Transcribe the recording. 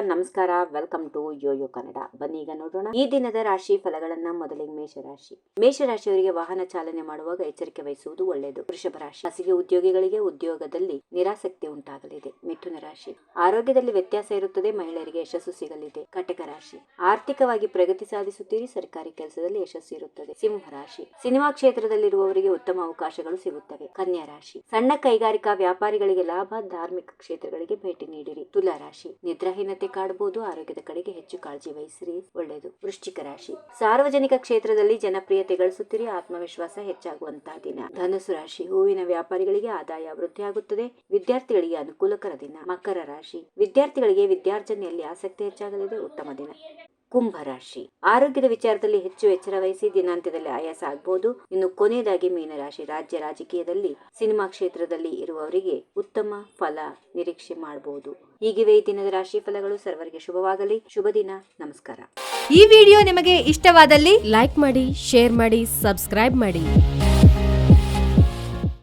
ನಮಸ್ಕಾರ welcome to Yoyo Kannada ಬನ್ನಿ ಈಗ ನೋಡೋಣ. ಈ ದಿನದ ರಾಶಿ ಫಲಗಳನ್ನ ಮೊದಲಿಗೆ ಮೇಷರಾಶಿ. ಮೇಷರಾಶಿಯವರಿಗೆ ವಾಹನ ಚಾಲನೆ ಮಾಡುವಾಗ ಎಚ್ಚರಿಕೆ ವಹಿಸುವುದು ಒಳ್ಳೆಯದು. ವೃಷಭ ರಾಶಿ. ಹಸಿಗೆ ಉದ್ಯೋಗಿಗಳಿಗೆ ಉದ್ಯೋಗದಲ್ಲಿ ನಿರಾಸಕ್ತಿ ಉಂಟಾಗಲಿದೆ. ಮಿಥುನ ರಾಶಿ. ಆರೋಗ್ಯದಲ್ಲಿ ವ್ಯತ್ಯಾಸ ಇರುತ್ತದೆ, ಮಹಿಳೆಯರಿಗೆ ಯಶಸ್ಸು ಸಿಗಲಿದೆ. ಕಟಕ ರಾಶಿ. ಆರ್ಥಿಕವಾಗಿ ಪ್ರಗತಿ ಸಾಧಿಸುತ್ತೀರಿ, ಸರ್ಕಾರಿ ಕೆಲಸದಲ್ಲಿ ಯಶಸ್ಸು ಇರುತ್ತದೆ. ಸಿಂಹ ರಾಶಿ. ಸಿನಿಮಾ ಕ್ಷೇತ್ರದಲ್ಲಿರುವವರಿಗೆ ಉತ್ತಮ ಅವಕಾಶಗಳು ಸಿಗುತ್ತವೆ. ಕನ್ಯಾ ರಾಶಿ. ಸಣ್ಣ ಕೈಗಾರಿಕಾ ವ್ಯಾಪಾರಿಗಳಿಗೆ ಲಾಭ, ಧಾರ್ಮಿಕ ಕ್ಷೇತ್ರಗಳಿಗೆ ಭೇಟಿ ನೀಡಿರಿ. ತುಲಾ ರಾಶಿ. ನಿದ್ರಾಹೀನತೆ ಕಾಡಬಹುದು ಆರೋಗ್ಯದ ಕಡೆಗೆ ಹೆಚ್ಚು ಕಾಳಜಿ ವಹಿಸಿರಿ ಒಳ್ಳೆಯದು ವೃಶ್ಚಿಕ ರಾಶಿ. ಸಾರ್ವಜನಿಕ ಕ್ಷೇತ್ರದಲ್ಲಿ ಜನಪ್ರಿಯತೆ ಗಳಿಸುತ್ತಿರಿ, ಆತ್ಮವಿಶ್ವಾಸ ಹೆಚ್ಚಾಗುವಂತಹ ದಿನ. ಧನುಸು ರಾಶಿ, ಹೂವಿನ ವ್ಯಾಪಾರಿಗಳಿಗೆ ಆದಾಯ ವೃದ್ಧಿಯಾಗುತ್ತದೆ ವಿದ್ಯಾರ್ಥಿಗಳಿಗೆ ಅನುಕೂಲಕರ ದಿನ. ಮಕರ ರಾಶಿ. ವಿದ್ಯಾರ್ಥಿಗಳಿಗೆ ವಿದ್ಯಾರ್ಜನೆಯಲ್ಲಿ ಆಸಕ್ತಿ ಹೆಚ್ಚಾಗಲಿದೆ. ಉತ್ತಮ ದಿನ. ಕುಂಭ ರಾಶಿ. ಆರೋಗ್ಯದ ವಿಚಾರದಲ್ಲಿ ಹೆಚ್ಚು ಎಚ್ಚರ ವಹಿಸಿ ದಿನಾಂತ್ಯದಲ್ಲಿ ಆಯಾಸ ಆಗಬಹುದು ಇನ್ನು ಕೊನೆಯದಾಗಿ ಮೀನರಾಶಿ ರಾಜ್ಯ ರಾಜಕೀಯದಲ್ಲಿ ಸಿನಿಮಾ ಕ್ಷೇತ್ರದಲ್ಲಿ ಇರುವವರಿಗೆ ಉತ್ತಮ ಫಲ ನಿರೀಕ್ಷೆ ಮಾಡಬಹುದು ಹೀಗಿವೆ ಈ ದಿನದ ರಾಶಿ ಫಲಗಳು. ಸರ್ವರಿಗೆ ಶುಭವಾಗಲಿ. ಶುಭ ದಿನ. ನಮಸ್ಕಾರ. ಈ ವಿಡಿಯೋ ನಿಮಗೆ ಇಷ್ಟವಾದಲ್ಲಿ ಲೈಕ್ ಮಾಡಿ, ಶೇರ್ ಮಾಡಿ, ಸಬ್ಸ್ಕ್ರೈಬ್ ಮಾಡಿ.